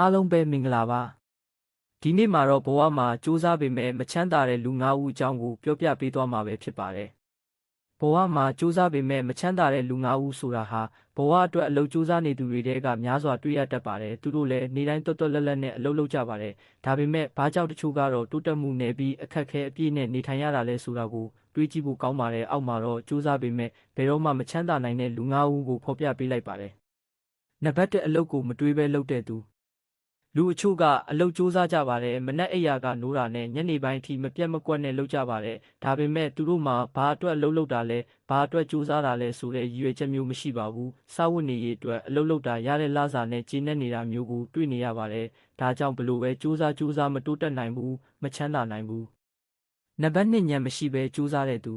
အားလုံးပဲမင်္ဂလာပါဒီနေ့မှာတော့ဘဝမှာစူးစမ်းပေမဲ့မချမ်းသာတဲ့လူ၅ဦးအကြောင်းကိုပြောပြပေးသွားမှာပဲဖြစ်ပါတယ်ဘဝမှာစူးစမ်းပေမဲ့မချမ်းသာတဲ့လူ၅ဦးဆိုတာဟာဘဝအတွက်အလုပ်စူးစမ်းနေသူတွေတဲကများစွာတွေ့ရတတ်ပါတယ်သူတို့လည်းနေတိုင်းတွတ်တွတ်လက်လက်နဲ့အလုပ်လုပ်ကြပါတယ်ဒါပေမဲ့ဘာကြောင့်တချို့ကတော့တိုးတက်မှုနဲ့ပြီးအခက်ခဲအပြည့်နဲ့နေထိုင်ရတာလဲဆိုတာကိုတွေးကြည့်ဖို့ကောင်းပါတယ်အောက်မှာတော့စူးစမ်းပေမဲ့ဘယ်တော့မှမချမ်းသာနိုင်တဲ့လူ၅ဦးကိုဖော်ပြပေးလိုက်ပါတယ်နံပါတ်1အလုပ်ကိုမတွေးဘဲလုပ်တဲ့သူ လူအချို့ကအလုပ်စူးစမ်းကြပါတယ်မနက်အိယာကနိုးတာနဲ့ညနေပိုင်းအထိမပြတ်မကွက်နဲ့လုပ်ကြပါတယ်ဒါပေမဲ့သူတို့မှာဘာအတွက်အလုပ်လုပ်တာလဲဘာအတွက်စူးစမ်းတာလဲဆိုတဲ့ရည်ရွယ်ချက်မျိုးမရှိပါဘူးစာဝတ်နေရေးအတွက်အလုပ်လုပ်တာရတဲ့လစာနဲ့ကျင်းနေနေတာမျိုးကိုတွေ့နေရပါတယ်ဒါကြောင့်ဘလို့ပဲစူးစမ်းစူးစမ်းမတိုးတက်နိုင်ဘူးမချမ်းသာနိုင်ဘူးနံပါတ်2ညံမရှိဘဲစူးစမ်းတဲ့သူ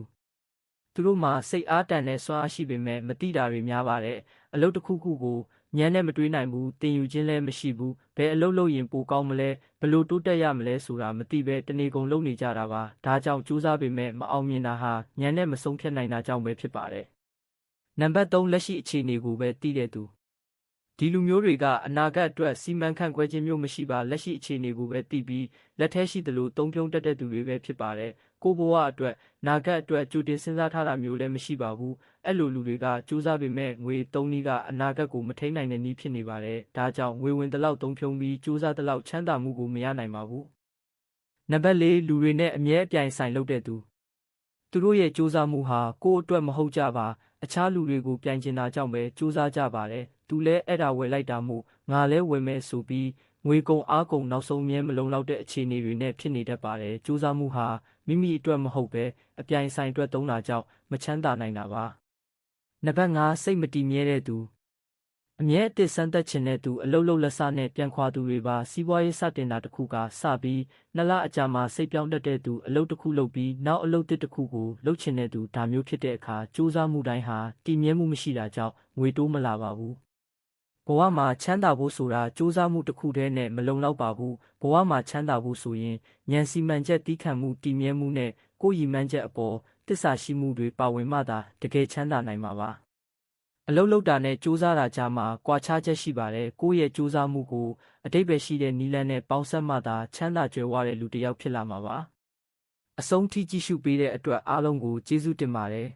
သူတို့မှာစိတ်အားတန်တဲ့စွမ်းအားရှိပေမဲ့မတိတာတွေများပါတယ်အလုပ်တစ်ခုခုကို ညံနဲ့မတွေးနိုင်ဘူးတင်ယူခြင်းလည်းမရှိဘူးဘယ်အလုပ်လုပ်ရင်ပိုကောင်းမလဲဘလို့တိုးတက်ရမလဲဆိုတာမသိပဲတနေကုန်လုပ်နေကြတာပါဒါကြောင့်စူးစမ်းပေမဲ့မအောင်မြင်တာဟာညံနဲ့မဆုံးဖြတ်နိုင်တာကြောင့်ပဲဖြစ်ပါတယ်နံပါတ်3လက်ရှိအခြေအနေကိုပဲသိတဲ့သူ ဒီလူမျိုးတွေကအနာဂတ်အတွက်စီမံခန့်ခွဲခြင်းမျိုးမရှိပါလက်ရှိအခြေအနေကိုပဲသိပြီးလက်ထဲရှိသလိုတုံးပြုံးတက်တဲ့သူတွေပဲဖြစ်ပါတယ်ကိုဘဝအတွက်နာဂတ်အတွက်ကြိုတင်စဉ်းစားထားတာမျိုးလည်းမရှိပါဘူးအဲ့လိုလူတွေကစူးစမ်းပေမဲ့ငွေသုံးနည်းကအနာဂတ်ကိုမထိန်းနိုင်တဲ့နည်းဖြစ်နေပါတယ်ဒါကြောင့်ငွေဝင်တလောက်သုံးဖြုံပြီးစူးစမ်းတလောက်ချမ်းသာမှုကိုမရနိုင်ပါဘူးနံပါတ်၄လူတွေနဲ့အမြဲအပြိုင်ဆိုင်လုပ်တဲ့သူ သူတို့ရဲ့စူးစမ်းမှုဟာကိုယ့်အတွက်မဟုတ်ကြပါ အခြားလူတွေကိုပြိုင်ကျင်တာကြောင့်ပဲစူးစမ်းကြပါတယ်သူလည်းအဲ့ဒါဝယ်လိုက်တာမို့ငါလည်းဝယ်မယ်ဆိုပြီးငွေကုန်အားကုန်နောက်ဆုံးမြဲမလုံလောက်တဲ့အခြေအနေတွေနဲ့ဖြစ်နေတတ်ပါတယ်စူးစမ်းမှုဟာမိမိအတွက်မဟုတ်ပဲအပြိုင်ဆိုင်အတွက်သုံးတာကြောင့်မချမ်းသာနိုင်တာပါနံပါတ်5စိတ်မတည်မြဲတဲ့သူ အမြဲအတစ်စမ်းသက်ခြင်းတဲ့သူအလုတ်လုတ်လက်စနဲ့ပြန်ခွာသူတွေပါစီးပွားရေးစတင်တာတစ်ခုကစပြီးနှစ်လအကြာမှာစိတ်ပြောင်းတတ်တဲ့သူအလုတ်တစ်ခုလုပ်ပြီးနောက်အလုတ်တစ်တစ်ခုကိုလုပ်ချင်တဲ့သူဒါမျိုးဖြစ်တဲ့အခါစူးစမ်းမှုတိုင်းဟာတည်မြဲမှုမရှိတာကြောင့်ငွေတိုးမလာပါဘူးဘဝမှာချမ်းသာဖို့ဆိုတာစူးစမ်းမှုတစ်ခုတည်းနဲ့မလုံလောက်ပါဘူးဘဝမှာချမ်းသာဖို့ဆိုရင်ဉာဏ်စီမံချက်တီးခံမှုတည်မြဲမှုနဲ့ကိုယ်ရည်မှန်းချက်အပေါ်တစ္ဆာရှိမှုတွေပါဝင်မှသာတကယ်ချမ်းသာနိုင်မှာပါ အလုတ်လုတ်တာနဲ့စူးစမ်းတာကြားမှာကွာခြားချက်ရှိပါတယ်ကိုယ့်ရဲ့စူးစမ်းမှုကိုအတိတ်ပဲရှိတဲ့နီလန်းနဲ့ပေါင်းစပ်မှသာချမ်းသာကြွယ်ဝတဲ့လူတစ်ယောက်ဖြစ်လာမှာပါအဆုံးထိကြည့်ရှုပေးတဲ့အတွက်အားလုံးကိုကျေးဇူးတင်ပါတယ်